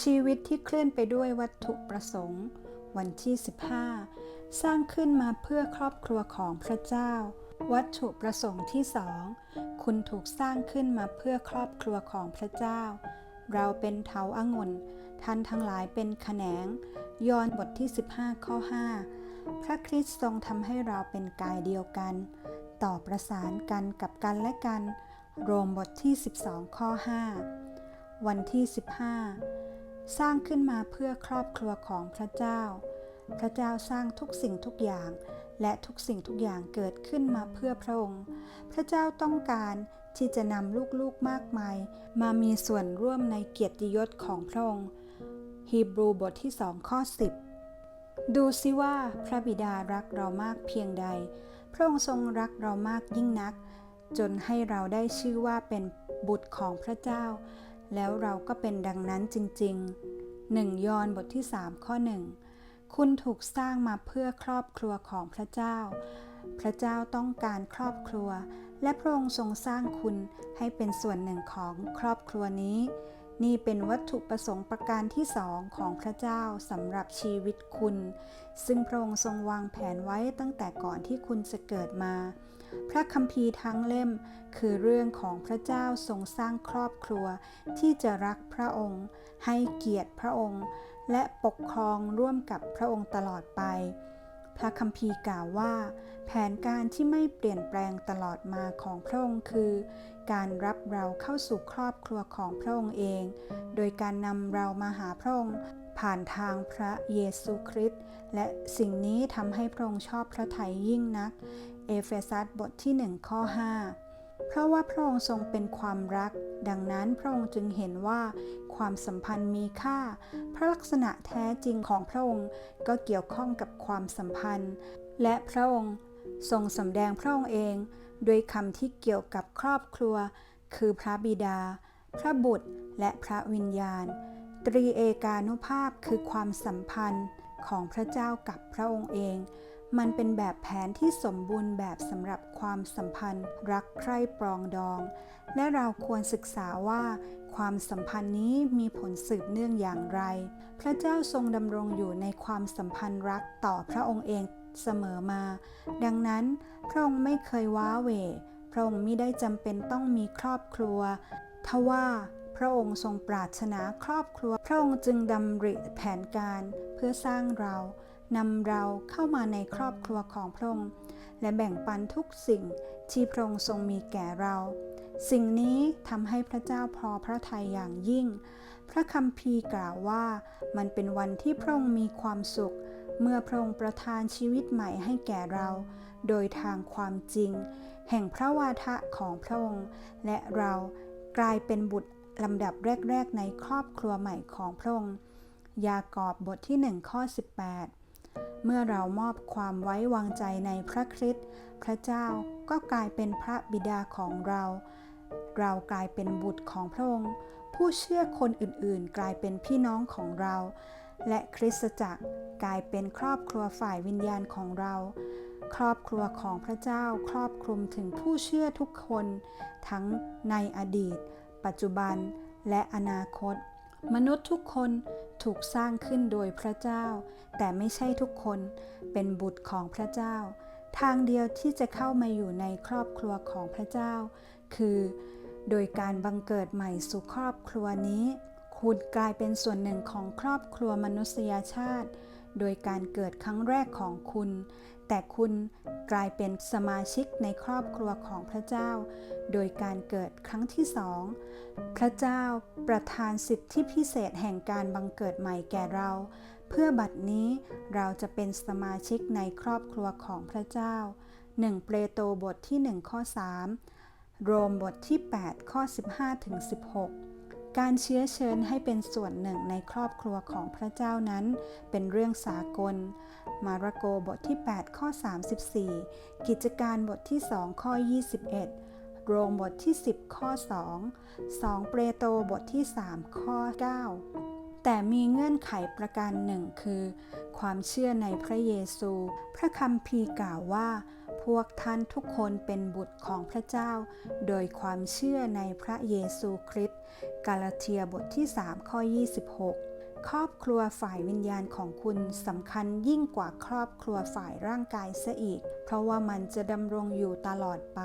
ชีวิตที่เคลื่อนไปด้วยวัตถุประสงค์ วันที่ 15 สร้างขึ้นมาเพื่อครอบครัวของพระเจ้า วัตถุประสงค์ที่สองคุณถูกสร้างขึ้นมาเพื่อครอบครัวของพระเจ้า เราเป็นเถาอางุ่นท่านทั้งหลายเป็นแขนง ยอห์นบทที่ 15 ข้อ 5 พระคริสต์ทรงทำให้เราเป็นกายเดียวกัน ต่อประสานกันกับกันและกัน โรมบทที่ 12 ข้อ 5 วันที่ 15 สร้างขึ้นมาเพื่อครอบครัวของพระเจ้า พระเจ้าสร้างทุกสิ่งทุกอย่าง และทุกสิ่งทุกอย่างเกิดขึ้นมาเพื่อพระองค์ พระเจ้าต้องการที่จะนำลูกๆมากมาย มามีส่วนร่วมในเกียรติยศของพระองค์ฮีบรูบทที่2ข้อ 10 ดูซิว่าพระบิดารักเรามากเพียงใด พระองค์ทรงรักเรามากยิ่งนัก จนให้เราได้ชื่อว่าเป็นบุตรของพระเจ้า แล้วเราก็เป็นดังนั้นจริงๆหนึ่งยอห์นบทที่ 3 ข้อ 1 คุณถูกสร้างมาเพื่อครอบครัวของพระเจ้า พระเจ้าต้องการครอบครัว และพระองค์ทรงสร้างคุณให้เป็นส่วนหนึ่งของครอบครัวนี้ นี่เป็นวัตถุประสงค์ประการที่สองของพระเจ้าสำหรับชีวิตคุณ ซึ่งพระองค์ทรงวางแผนไว้ตั้งแต่ก่อนที่คุณจะเกิดมา พระคัมภีร์ทั้งเล่ม คือเรื่องของพระเจ้าทรงสร้างครอบครัว ที่จะรักพระองค์ ให้เกียรติพระองค์ และปกครองร่วมกับพระองค์ตลอดไป พระคัมภีร์กล่าวว่า แผนการที่ไม่เปลี่ยนแปลงตลอดมาของพระองค์คือ การรับเราเข้าสู่ครอบครัวของพระองค์เอง โดยการนำเรามาหาพระองค์ผ่านทางพระเยซูคริสต์และสิ่งนี้ทำให้พระองค์ชอบพระทัยยิ่งนัก เอเฟซัสบทที่1ข้อ5 เพราะว่าพระองค์ทรงเป็นความรัก ดังนั้นพระองค์จึงเห็นว่าความสัมพันธ์มีค่า พระลักษณะแท้จริงของพระองค์ก็เกี่ยวข้องกับความสัมพันธ์ และพระองค์ทรงสำแดงพระองค์เองด้วยคำที่เกี่ยวกับครอบครัว คือพระบิดา พระบุตร และพระวิญญาณ ตรีเอกานุภาพคือความสัมพันธ์ของพระเจ้ากับพระองค์เอง มันเป็นแบบแผนที่สมบูรณ์แบบสำหรับความสัมพันธ์ รักใคร่ปรองดอง และเราควรศึกษาว่า ความสัมพันธ์นี้มีผลสืบเนื่องอย่างไร พระเจ้าทรงดำรงอยู่ในความสัมพันธ์รักต่อพระองค์เองเสมอมา ดังนั้นพระองค์ไม่เคยว้าเหวพระองค์มิได้จำเป็นต้องมีครอบครัวทว่าพระองค์ทรงปรารถนาครอบครัว พระองค์จึงดำริแผนการเพื่อสร้างเรา นำเราเข้ามาในครอบครัวของพระองค์ และแบ่งปันทุกสิ่งที่พระองค์ทรงมีแก่เรา สิ่งนี้ทำให้พระเจ้าพอพระทัยอย่างยิ่ง พระคัมภีร์กล่าวว่ามันเป็นวันที่พระองค์มีความสุข เมื่อพระองค์ประทานชีวิตใหม่ให้แก่เรา โดยทางความจริง แห่งพระวาทะของพระองค์ และเรากลายเป็นบุตรลำดับแรก ๆ ในครอบครัวใหม่ของพระองค์ ยากอบบทที่ 1 ข้อ 18 เมื่อเรามอบความไว้วางใจในพระคริสต์พระเจ้าก็กลายเป็นพระบิดาของเรา เรากลายเป็นบุตรของพระองค์ ผู้เชื่อคนอื่นๆ กลายเป็นพี่น้องของเรา และคริสตจักรกลายเป็นครอบครัวฝ่ายวิญญาณของเรา ครอบครัวของพระเจ้าครอบคลุมถึงผู้เชื่อทุกคน ทั้งในอดีต ปัจจุบันและอนาคต มนุษย์ทุกคนถูกสร้างขึ้นโดยพระเจ้า แต่ไม่ใช่ทุกคนเป็นบุตรของพระเจ้า ทางเดียวที่จะเข้ามาอยู่ในครอบครัวของพระเจ้า คือ โดยการบังเกิดใหม่สู่ครอบครัวนี้ คุณกลายเป็นส่วนหนึ่งของครอบครัวมนุษยชาติ โดยการเกิดครั้งแรกของคุณ แต่คุณกลายเป็นสมาชิกในครอบครัวของพระเจ้า โดยการเกิดครั้งที่สอง พระเจ้าประทานสิทธิพิเศษแห่งการบังเกิดใหม่แก่เรา เพื่อบัดนี้เราจะเป็นสมาชิกในครอบครัวของพระเจ้า 1 เปโตรบทที่ 1 ข้อ 3 โรมบทที่ 8 ข้อ 15ถึง16 การเชื้อเชิญให้เป็นส่วนหนึ่งในครอบครัวของพระเจ้านั้น เป็นเรื่องสากล มาระโกบทที่ 8 ข้อ 34 กิจการบทที่ 2 ข้อ 21 โรมบทที่ 10 ข้อ 2 2 เปโตรบทที่ 3 ข้อ 9 แต่มีเงื่อนไขประการหนึ่งคือ ความเชื่อในพระเยซู พระคัมภีร์กล่าวว่า พวกท่านทุกคนเป็นบุตรของพระเจ้า โดยความเชื่อในพระเยซูคริสต์ กาลาเทียบทที่ 3 ข้อ 26 ครอบครัวฝ่ายวิญญาณของคุณสำคัญยิ่งกว่าครอบครัวฝ่ายร่างกายซะอีก เพราะว่ามันจะดำรงอยู่ตลอดไป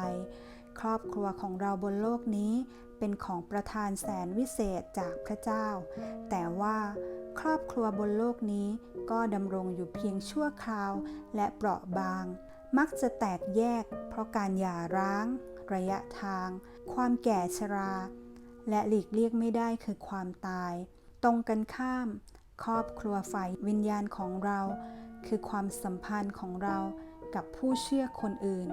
ครอบครัวของเราบนโลกนี้เป็นของประทานแสนวิเศษจากพระเจ้า แต่ว่าครอบครัวบนโลกนี้ก็ดำรงอยู่เพียงชั่วคราวและเปราะบาง มักจะแตกแยก เพราะการหย่าร้าง ระยะทาง ความแก่ชรา และหลีกเลี่ยงไม่ได้คือความตาย ตรงกันข้าม ครอบครัวฝ่ายวิญญาณของเรา คือความสัมพันธ์ของเรากับผู้เชื่อคนอื่น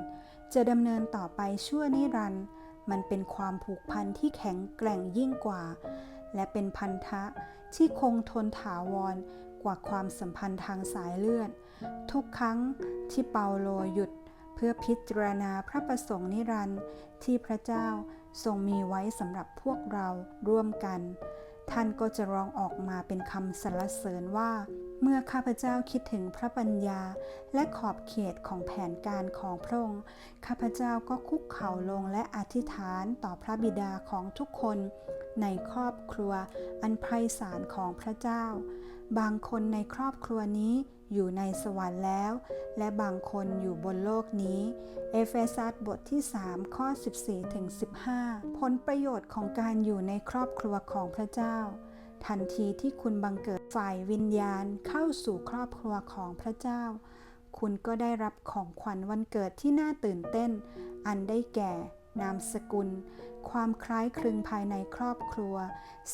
จะดำเนินต่อไปชั่วนิรันดร์มันเป็นความผูกพันที่แข็งแกร่งยิ่งกว่า และเป็นพันธะที่คงทนถาวร กว่าความสัมพันธ์ทางสายเลือด ทุกครั้งที่เปาโลหยุดเพื่อพิจารณาพระประสงค์นิรันดร์ที่พระเจ้าทรงมีไว้สำหรับพวกเราร่วมกัน ท่านก็จะร้องออกมาเป็นคำสรรเสริญว่า เมื่อข้าพเจ้าคิดถึงพระปัญญาและขอบเขตของแผนการของพระองค์ ข้าพเจ้าก็คุกเข่าลงและอธิษฐานต่อพระบิดาของทุกคนในครอบครัวอันไพศาลของพระเจ้า บางคนในครอบครัวนี้อยู่ในสวรรค์แล้ว และบางคนอยู่บนโลกนี้ เอเฟซัสบทที่ 3 ข้อ 14ถึง15 ผลประโยชน์ของการอยู่ในครอบครัวของพระเจ้า ทันทีที่คุณบังเกิดฝ่ายวิญญาณเข้าสู่ครอบครัวของพระเจ้า คุณก็ได้รับของขวัญวันเกิดที่น่าตื่นเต้น อันได้แก่ นามสกุล ความคล้ายคลึงภายในครอบครัว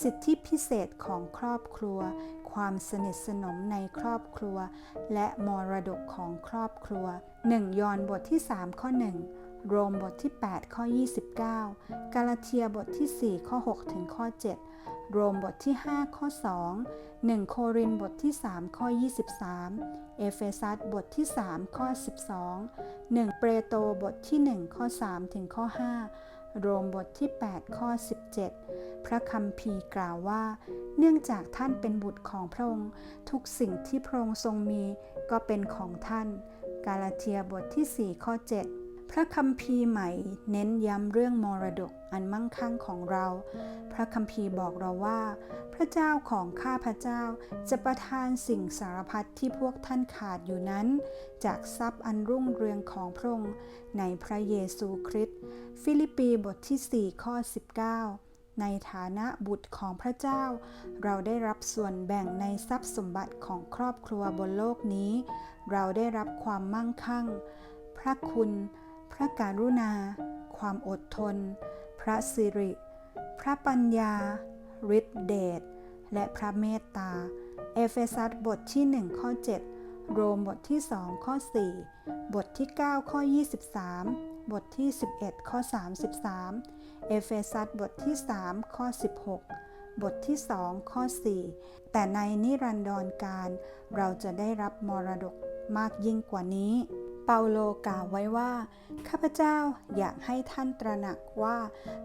สิทธิพิเศษของครอบครัว ความสนิทสนมในครอบครัว และมรดกของครอบครัว 1 ยอห์นบทที่ 3 ข้อ 1 โรมบทที่ 8 ข้อ 29 กาลาเทียบทที่ 4 ข้อ 6 ถึงข้อ 7 โรมบทที่ 5 ข้อ 2 1 โครินบทที่ 3 ข้อ 23 เอเฟซัสบทที่ 3 ข้อ 12 1 เปโตรบทที่ 1 ข้อ 3 ถึงข้อ 5 โรมบทที่ 8 ข้อ 17 พระคัมภีร์กล่าวว่า เนื่องจากท่านเป็นบุตรของพระองค์ ทุกสิ่งที่พระองค์ทรงมีก็เป็นของท่าน กาลาเทียบทที่ 4 ข้อ 7 พระคัมภีร์ใหม่เน้นย้ำเรื่องมรดกอันมั่งคั่งของเรา พระคัมภีร์บอกเราว่า พระเจ้าของข้าพระเจ้าจะประทานสิ่งสารพัดที่พวกท่านขาดอยู่นั้น จากทรัพย์อันรุ่งเรืองของพระองค์ในพระเยซูคริสต์ ฟิลิปปีบทที่ 4 ข้อ 19ในฐานะบุตรของพระเจ้า เราได้รับส่วนแบ่งในทรัพย์สมบัติของครอบครัวบนโลกนี้ เราได้รับความมั่งคั่ง พระคุณ พระการุณา ความอดทน พระสิริ พระปัญญาฤทธิเดชและพระเมตตา เอเฟซัสบทที่ 1 ข้อ 7 โรมบทที่ 2 ข้อ 4 บทที่ 9 ข้อ 23 บทที่ 11 ข้อ 33 เอเฟซัสบทที่ 3 ข้อ 16 บทที่ 2 ข้อ 4 แต่ในนิรันดรการ เราจะได้รับมรดกมากยิ่งกว่านี้ เปาโลกล่าวไว้ว่า ข้าพเจ้าอยากให้ท่านตระหนักว่า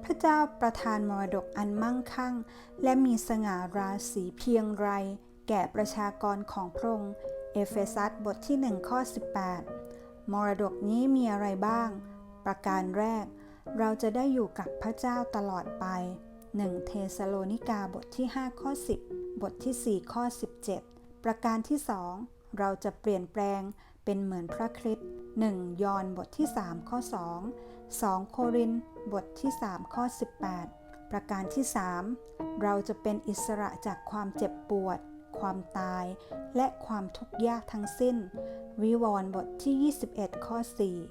พระเจ้าประทานมรดกอันมั่งคั่ง และมีสง่าราศีเพียงไร แก่ประชากรของพระองค์ เอเฟซัสบทที่1ข้อ18 มรดกนี้มีอะไรบ้าง ประการแรก เราจะได้อยู่กับพระเจ้าตลอดไป 1 เทสโลนิกาบทที่5ข้อ10 บทที่4ข้อ17 ประการที่ 2 เราจะเปลี่ยนแปลง เป็นเหมือนพระคริสต์1ยอห์นบทที่ 3 ข้อ 2 2 โครินธ์บทที่ 3 ข้อ 18 ประการที่ 3 เราจะเป็นอิสระจากความเจ็บปวด ความตาย และความทุกข์ยากทั้งสิ้น วิวรณ์บทที่ 21 ข้อ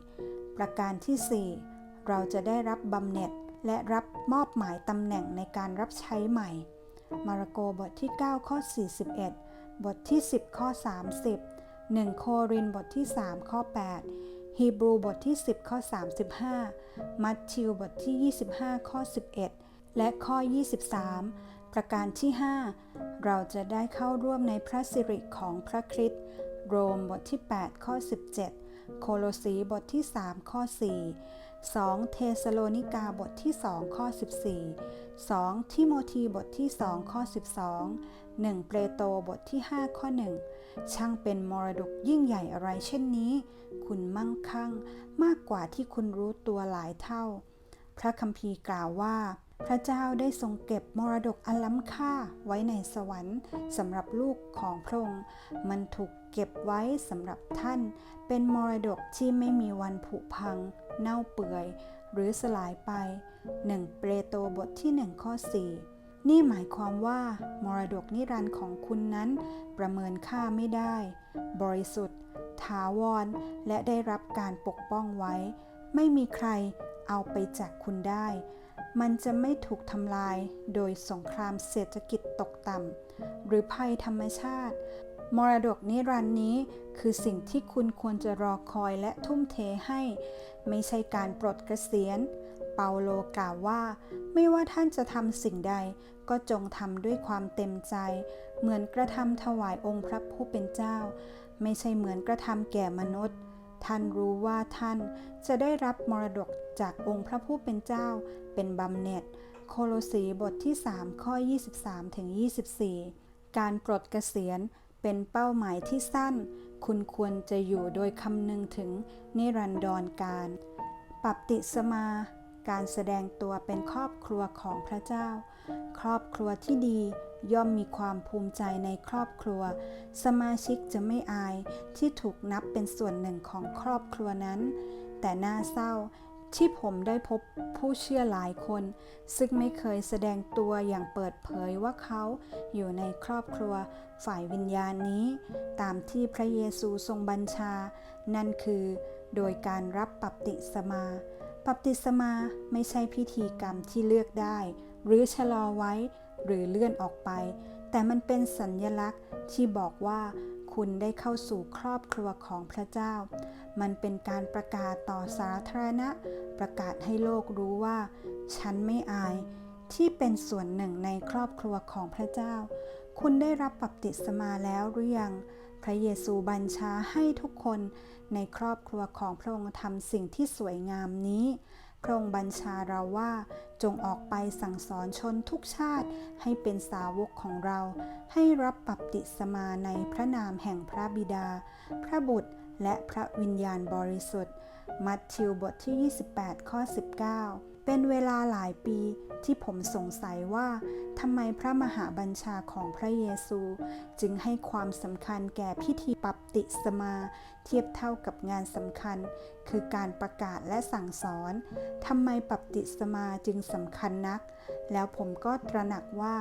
4 ประการที่ 4 เราจะได้รับบำเหน็จและรับมอบหมายตำแหน่งในการรับใช้ใหม่ มาระโกบทที่ 9 ข้อ 41 บทที่ 10 ข้อ 30 1 โครินบทที่ 3 ข้อ 8 ฮีบรูบทที่ 10 ข้อ 35 มัทธิวบทที่ 25 ข้อ 11 และข้อ 23 ประการที่ 5 เราจะได้เข้าร่วมในพระสิริของพระคริสต์โรมบทที่ 8 ข้อ 17 โคโลสีบทที่ 3 ข้อ 4 2 เทสโลนิกาบทที่ 2 ข้อ 14 2 ทิโมธีบทที่ 2 ข้อ 12 1 เปโตรบทที่ 5 ข้อ 1 ช่างเป็นมรดกยิ่งใหญ่อะไรเช่นนี้ คุณมั่งคั่งมากกว่าที่คุณรู้ตัวหลายเท่า พระคัมภีร์กล่าวว่า พระเจ้าได้ทรงเก็บมรดกอันล้ำค่าไว้ในสวรรค์สำหรับลูกของพระองค์ มันถูกเก็บไว้สำหรับท่าน เป็นมรดกที่ไม่มีวันผุพัง เน่าเปื่อย หรือสลายไป 1 เปโตรบทที่ 1 ข้อ 4 นี่หมายความว่า มรดกนิรันดร์ของคุณนั้นประเมินค่าไม่ได้ บริสุทธิ์ ถาวร และได้รับการปกป้องไว้ ไม่มีใครเอาไปจากคุณได้ มันจะไม่ถูกทำลายโดยสงครามเศรษฐกิจตกต่ำหรือภัยธรรมชาติ มรดกนิรันดร์นี้คือสิ่งที่คุณควรจะรอคอยและทุ่มเทให้ ไม่ใช่การปลดเกษียณ เปาโลกล่าวว่า ไม่ว่าท่านจะทำสิ่งใด ก็จงทำด้วยความเต็มใจ เหมือนกระทำถวายองค์พระผู้เป็นเจ้า ไม่ใช่เหมือนกระทำแก่มนุษย์ ท่านรู้ว่าท่านจะได้รับมรดกจากองค์พระผู้เป็นเจ้า เป็นบำเหน็จ โคโลสีบทที่ 3 ข้อ 23ถึง24 การปลดเกษียณเป็นเป้าหมายที่สั้น คุณควรจะอยู่โดยคำนึงถึงนิรันดรการปับติสมา การแสดงตัวเป็นครอบครัวของพระเจ้า ครอบครัวที่ดีย่อมมีความภูมิใจในครอบครัว สมาชิกจะไม่อายที่ถูกนับเป็นส่วนหนึ่งของครอบครัวนั้น แต่น่าเศร้าที่ผมได้พบผู้เชื่อหลายคน ซึ่งไม่เคยแสดงตัวอย่างเปิดเผยว่าเขาอยู่ในครอบครัวฝ่ายวิญญาณนี้ ตามที่พระเยซูทรงบัญชา นั่นคือโดยการรับปับติศมา ปับติศมาไม่ใช่พิธีกรรมที่เลือกได้ หรือชะลอไว้หรือเลื่อนออกไป แต่มันเป็นสัญญลักษณ์ที่บอกว่าคุณได้เข้าสู่ครอบครัวของพระเจ้า มันเป็นการประกาศต่อสาธารณะ ประกาศให้โลกรู้ว่า ฉันไม่อาย ที่เป็นส่วนหนึ่งในครอบครัวของพระเจ้า คุณได้รับปับติศมาแล้วหรือยัง ระเยซูบัญชาให้ทุกคนในครอบครัวของพระองค์ทำสิ่งที่สวยงามนี้ พระองค์บัญชาเราว่าจงออกไปสั่งสอนชนทุกชาติให้เป็นสาวกของเรา ให้รับปับติศมาในพระนามแห่งพระบิดา พระบุตรและพระวิญญาณบริสุทธิ์ มัทธิวบทที่ 28 ข้อ 19 เป็นเวลาหลายปีที่ผมสงสัยว่าทำไมพระมหาบัญชาของพระเยซู จึงให้ความสำคัญแก่พิธีปับติสมา เทียบเท่ากับงานสำคัญ คือการประกาศและสั่งสอนทำไมปับติสมาจึงสำคัญนัก แล้วผมก็ตระหนักว่า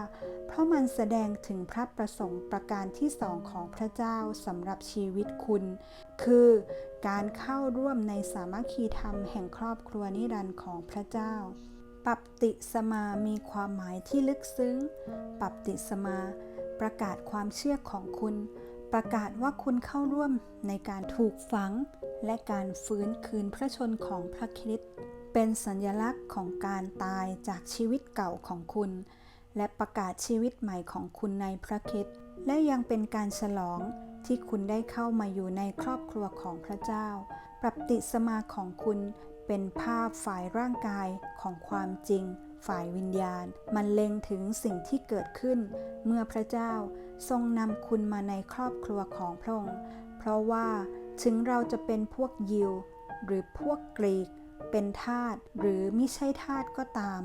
เพราะมันแสดงถึงพระประสงค์ประการที่สองของพระเจ้าสำหรับชีวิตคุณ คือการเข้าร่วมในสามัคคีธรรมแห่งครอบครัวนิรันดร์ของพระเจ้า ปับติสมามีความหมายที่ลึกซึ้ง ปับติสมา ประกาศความเชื่อของคุณ ประกาศว่าคุณเข้าร่วมในการถูกฝัง และการฟื้นคืนพระชนของพระคริสต์ เป็นสัญลักษณ์ของการตายจากชีวิตเก่าของคุณ และประกาศชีวิตใหม่ของคุณในพระคริสต์และยังเป็นการฉลองที่คุณได้เข้ามาอยู่ในครอบครัวของพระเจ้า ปรับติสมาของคุณเป็นภาพฝ่ายร่างกายของความจริง ฝ่ายวิญญาณ มันเล็งถึงสิ่งที่เกิดขึ้น เมื่อพระเจ้าทรงนำคุณมาในครอบครัวของพระองค์ เพราะว่าถึงเราจะเป็นพวกยิว หรือพวกกรีก เป็นทาสหรือมิใช่ทาสก็ตาม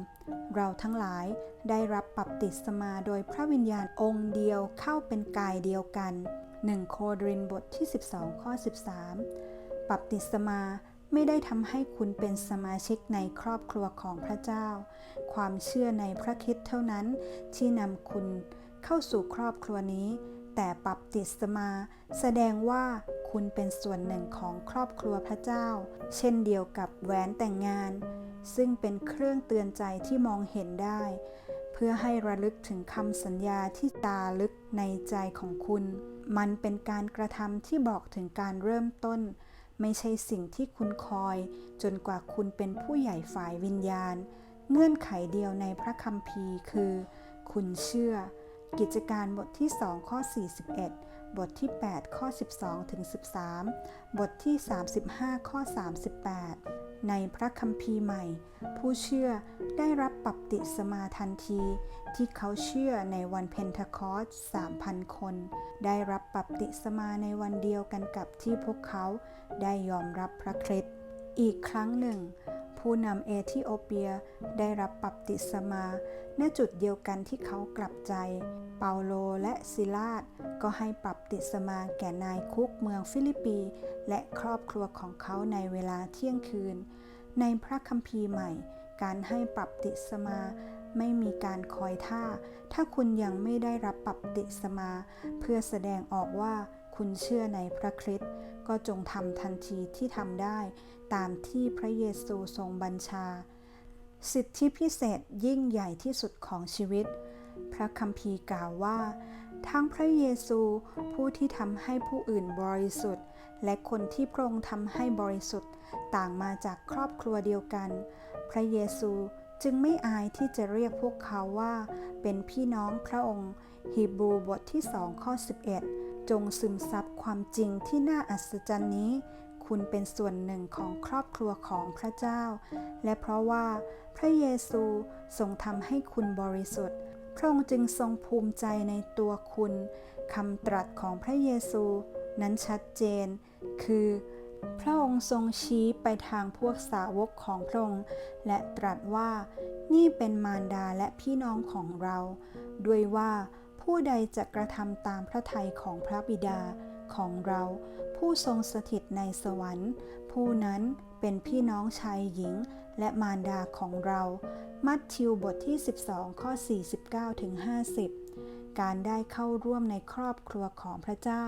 เราทั้งหลายได้รับปรับติศมาโดยพระวิญญาณองค์เดียวเข้าเป็นกายเดียวกัน 1 โครินบทที่ 12 ข้อ 13ปรับติศมาไม่ได้ทำให้คุณเป็นสมาชิกในครอบครัวของพระเจ้า ความเชื่อในพระคิดเท่านั้นที่นำคุณเข้าสู่ครอบครัวนี้ แต่ปรับติศมาแสดงว่า คุณเป็นส่วนหนึ่งของครอบครัวพระเจ้า เช่นเดียวกับแหวนแต่งงาน ซึ่งเป็นเครื่องเตือนใจที่มองเห็นได้ เพื่อให้ระลึกถึงคำสัญญาที่ตาลึกในใจของคุณ มันเป็นการกระทำที่บอกถึงการเริ่มต้น ไม่ใช่สิ่งที่คุณคอย จนกว่าคุณเป็นผู้ใหญ่ฝ่ายวิญญาณ เงื่อนไขเดียวในพระคัมภีร์คือ คุณเชื่อ กิจการบทที่ 2 ข้อ 41 บทที่ 8 ข้อ 12 ถึง 13 บทที่ 35 ข้อ 38 ในพระคัมภีร์ใหม่ ผู้เชื่อได้รับบัพติศมาทันที ที่เขาเชื่อในวันเพนทคอส3,000 คน ได้รับบัพติศมาในวันเดียวกันกับที่พวกเขาได้ยอมรับพระคริสต์อีกครั้งหนึ่ง ผู้นำเอธิโอเปียได้รับบัพติศมาณจุดเดียวกันที่เขากลับใจ เปาโลและซิลาสก็ให้บัพติศมาแก่นายคุกเมืองฟิลิปปี และครอบครัวของเขาในเวลาเที่ยงคืน ในพระคัมภีร์ใหม่ การให้ปรับติศมาไม่มีการคอยท่า ถ้าคุณยังไม่ได้รับปรับติศมา เพื่อแสดงออกว่า คุณเชื่อในพระคริสต์ก็จงทำทันทีที่ทำได้ตามที่พระเยซูทรงบัญชา สิทธิพิเศษยิ่งใหญ่ที่สุดของชีวิต พระคัมภีร์กล่าวว่า ทั้งพระเยซูผู้ที่ทำให้ผู้อื่นบริสุทธิ์ และคนที่พระองค์ทำให้บริสุทธิ์ ต่างมาจากครอบครัวเดียวกัน พระเยซูจึงไม่อายที่จะเรียกพวกเขาว่า เป็นพี่น้องพระองค์ฮีบรูบทที่2ข้อ 11 จงซึมซับความจริงที่น่าอัศจรรย์นี้ คุณเป็นส่วนหนึ่งของครอบครัวของพระเจ้า และเพราะว่าพระเยซูทรงทำให้คุณบริสุทธิ์ พระองค์จึงทรงภูมิใจในตัวคุณคำตรัสของพระเยซูนั้นชัดเจน คือ พระองค์ทรงชี้ไปทางพวกสาวกของพระองค์ และตรัสว่านี่เป็นมารดาและพี่น้องของเรา ด้วยว่า ผู้ใดจะกระทำตามพระทัยของพระบิดาของเราผู้ทรงสถิตในสวรรค์ ผู้นั้นเป็นพี่น้องชายหญิงและมารดาของเรา มัทธิวบทที่ 12 ข้อ 49ถึง50 การได้เข้าร่วมในครอบครัวของพระเจ้า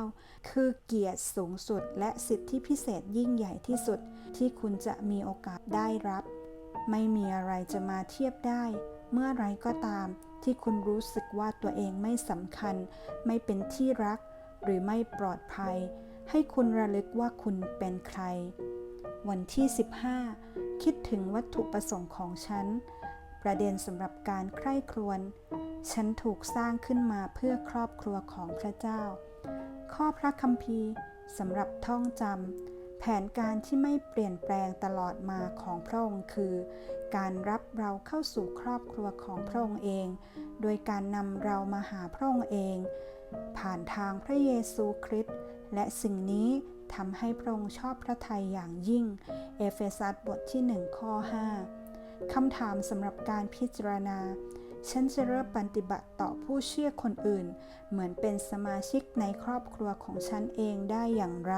คือเกียรติสูงสุดและสิทธิพิเศษยิ่งใหญ่ที่สุดที่คุณจะมีโอกาสได้รับ ไม่มีอะไรจะมาเทียบได้ เมื่อไรก็ตาม ที่คุณรู้สึกว่าตัวเองไม่สำคัญ ไม่เป็นที่รัก หรือไม่ปลอดภัย ให้คุณระลึกว่าคุณเป็นใคร วันที่ 15 คิดถึงวัตถุประสงค์ของฉัน ประเด็นสำหรับการใคร่ครวญฉันถูกสร้างขึ้นมาเพื่อครอบครัวของพระเจ้า ข้อพระคัมภีร์สำหรับท่องจำ แผนการที่ไม่เปลี่ยนแปลงตลอดมาของพระองค์คือ การรับเราเข้าสู่ครอบครัวของพระองค์เอง โดยการนำเรามาหาพระองค์เอง ผ่านทางพระเยซูคริสต์และสิ่งนี้ทำให้พระองค์ชอบพระทัยอย่างยิ่ง เอเฟซัสบทที่1ข้อ5คำถามสำหรับการพิจารณา ฉันจะเริ่มปฏิบัติต่อผู้เชื่อคนอื่น เหมือนเป็นสมาชิกในครอบครัวของฉันเองได้อย่างไร